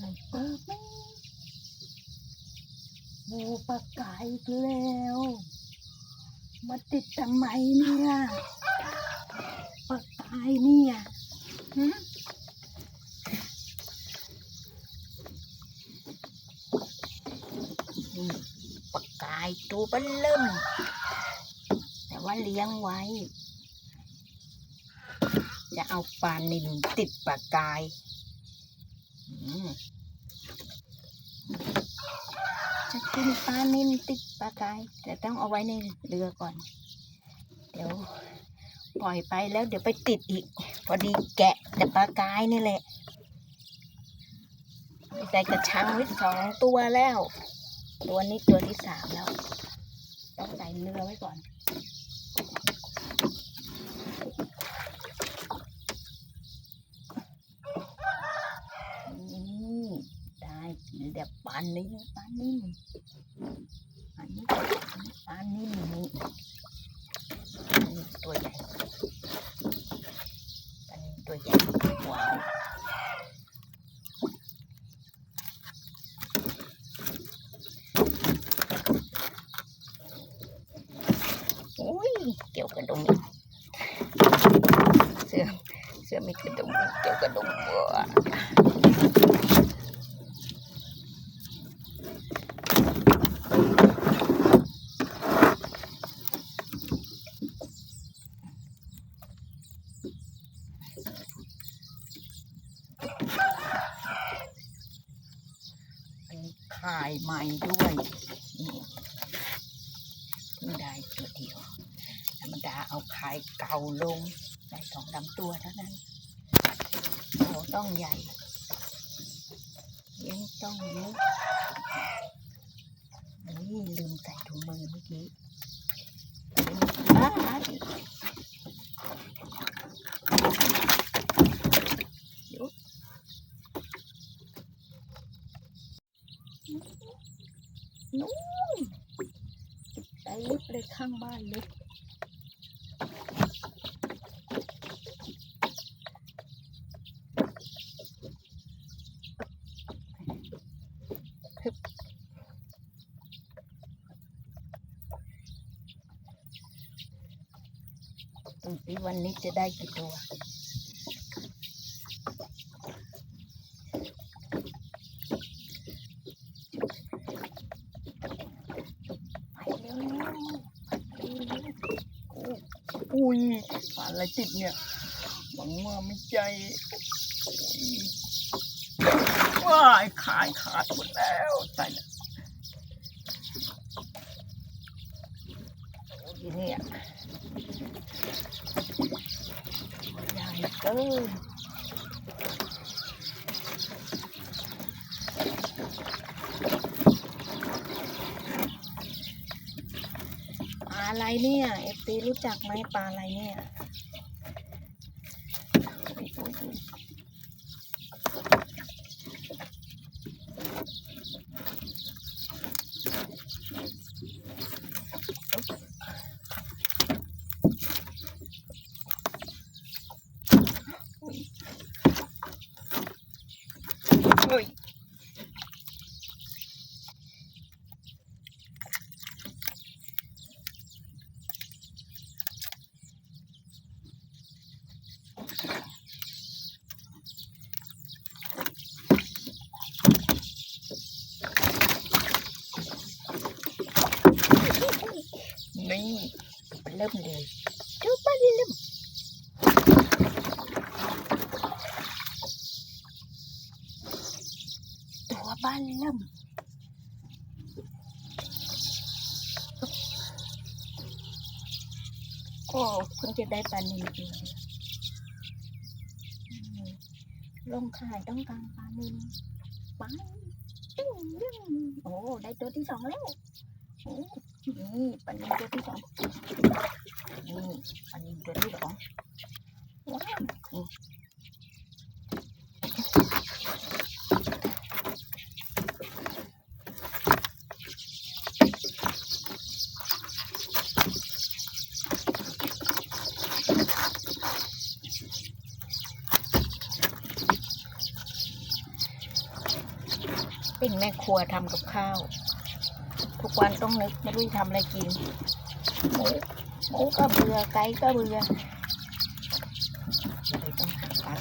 ไอ้เปิดไหมบูปากกายอีกแล้วมาติดทำไมเนี่ยปากกายเนี่ยหึนี่ปากกายตัวเบันเริ่มแต่ว่าเลี้ยงไว้ จะเอาปลานิลติดปากกาย อืมจะ กินปลานิลติดปลากกายแต่ต้องเอาไว้ในเรือก่อน เดี๋ยวปล่อยไปแล้วเดี๋ยวไปติดอีก พอดีแกะแต่ปลากายนี่แหละใส่กระชังไว้สองตัวแล้ว ตัวนี้ตัวที่สามแล้ว ต้องใส่เรือไว้ก่อนนี่ได้กินแบบปานนี้ปานนี้อันนี้ ปานนี้นี่อันนี้ตัวใหญ่อันนี้ตัวใหญ่ว้าวโอ้ยเกี่ยวกระดงอีกเสื้อเสื้อมีกระดงเกี่ยวกระดงวัว อันนี้ขายใหม่ ด้วยนี่ได้ตัวเดียว ธรรมดาเอาขายเก่าลง ได้สองลำตัวเท่านั้นเขาต้องใหญ่ยังต้องเยอะนี่ลืมใส่ถุงมือเมื่อกี้อ้ายเดี๋ยว นู่นใส่ลิฟต์ เลยข้างบ้านเลยวันนี้จะได้กี่ตัว ไปเร็วๆ อุ้ยปลาอะไรติดเนี่ยหวังว่าไม่ใจว้ายขาดขาดหมดแล้วตายแล้วเนี่ยใหญ่เกินปลา อะไรเนี่ยเอฟซีรู้จักไหมปลาอะไรเนี่ยอุ๊ยอุ๊ยอุ๊ย เฮ้ยนี่ เริ่มเลยจุบเริ่มตัวบ้านเริ่มก็เพิ่งจะได้ปลานิลตัวเดียวอืมลงขายต้องการปลาหนิลไปตึ้งตึ้งโอ้ ได้ตัวที่สองแล้วโอ้ นี่ปลานิลตัวที่สองนี่ปลานิลตัวที่สองว้าวนี่เป็นแม่ครัวทำกับข้าว ทุกวันต้องนึกไม่รู้จะทำอะไรกินหมูหมูก็เบื่อไก่ก็เบื่อเลยต้องหาปลา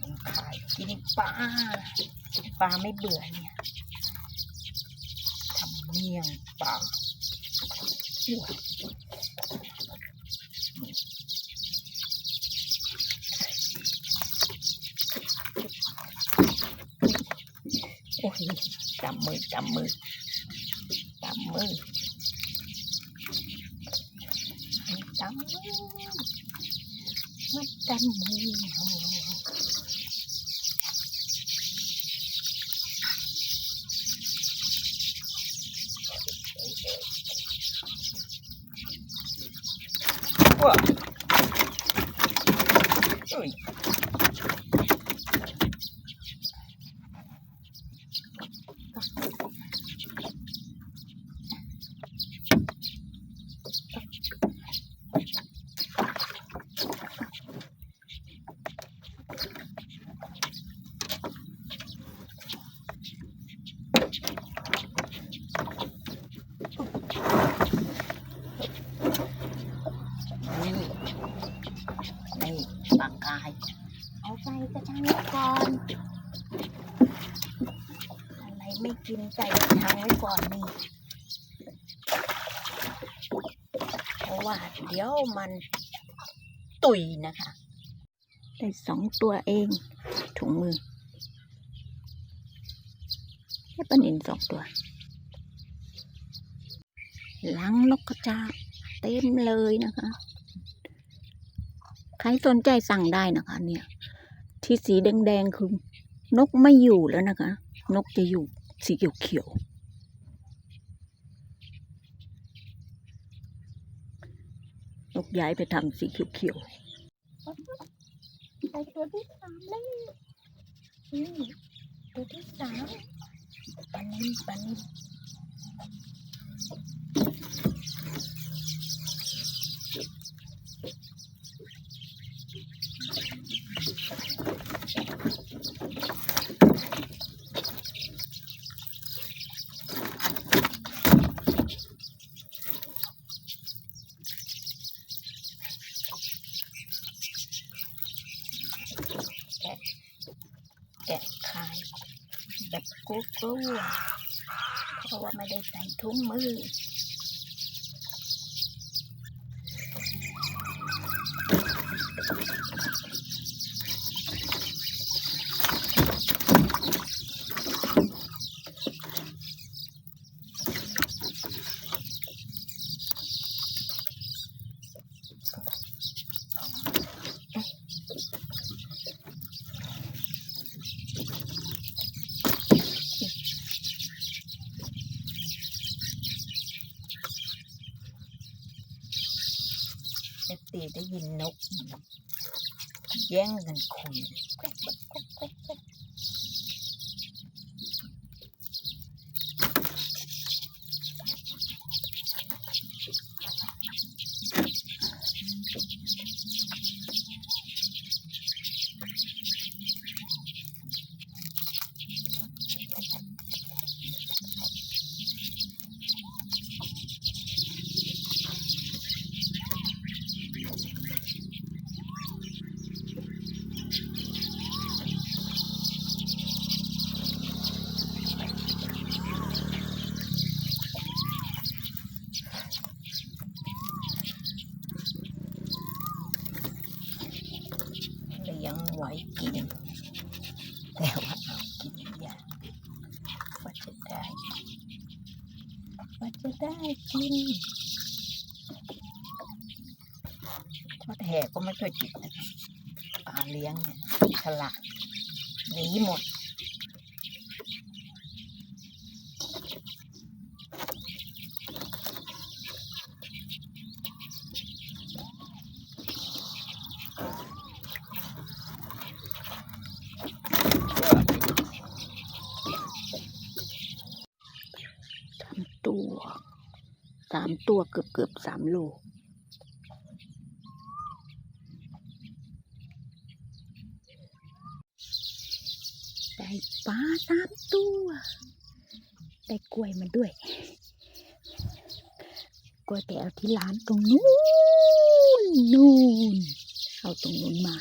ต้องขายกินปลากินปลาไม่เบื่อเนี่ยทำเมี่ยงปลาโอ้ยจำมือจำมือำมือจำมือมาจำมือ นี่ปากกาย เอาไปกระชังไว้ก่อน อะไรไม่กินใส่กระชังไว้ก่อนนี่เพราะว่าเดี๋ยวมันตุยนะคะได้สองตัวเองถุงมือแค่ปนินสองตัวลังนกกระจาเต็มเลยนะคะ ใครสนใจสั่งได้นะคะ เนี่ย ที่สีแดงๆคือนกไม่อยู่แล้วนะคะ นกจะอยู่สีเขียวๆนกย้ายไปทำสีเขียวๆไปตัวที่สามแล้วนี่ตัวที่สามปันปัน แกะไข่แบบกลัวๆเพราะว่าไม่ได้ใส่ถุงมือ เอฟตีได้ยินนก แย่งกันคุยแควกแควกแควกแควกแคว๊กเลี้ยงไว้กิน แต่ว่าเอากินยากว่าจะได้ ว่าจะได้กินทอดแห่ก็ไม่ค่อยติดนะคะปลาเลี้ยงเนี่ยฉลาดหนีหมด สามตัว สามตัวเกือบเกือบสามโลได้ปลาสามตัว ได้กล้วยมาด้วย กล้วยไปเอาที่ร้านตรงนู้น นู่น เอาตรงนู้นมา